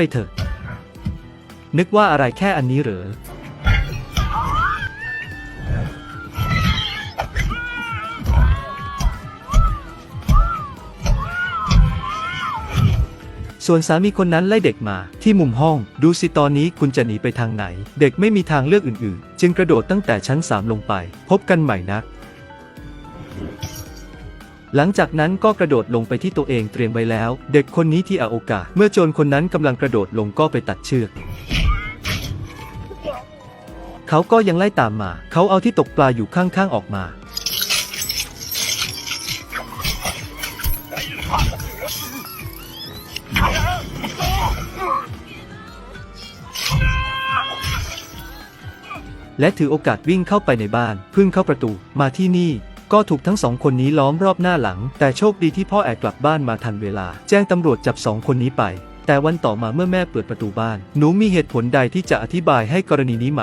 ไปเถอะ นึกว่าอะไรแค่อันนี้เหรอ ส่วนสามีคนนั้นไล่เด็กมาที่มุมห้อง ดูสิตอนนี้คุณจะหนีไปทางไหน เด็กไม่มีทางเลือกอื่นๆ จึงกระโดดตั้งแต่ชั้นสามลงไป พบกันใหม่นะ หลังจากนั้นก็กระโดดลงไปที่ตัวเองเตรียมไว้แล้ว เด็กคนนี้ที่อาโอกา เมื่อโจรคนนั้นกำลังกระโดดลงก็ไปตัดเชือกเขาก็ยังไล่ตามมา เขาเอาที่ตกปลาอยู่ข้างๆออกมา และถือโอกาสวิ่งเข้าไปในบ้าน พึ่งเข้าประตู มาที่นี่ ก็ถูกทั้งสองคนนี้ล้อมรอบหน้าหลัง แต่โชคดีที่พ่อแอบกลับบ้านมาทันเวลา แจ้งตำรวจจับสองคนนี้ไป แต่วันต่อมาเมื่อแม่เปิดประตูบ้าน หนูมีเหตุผลใดที่จะอธิบายให้กรณีนี้ไหม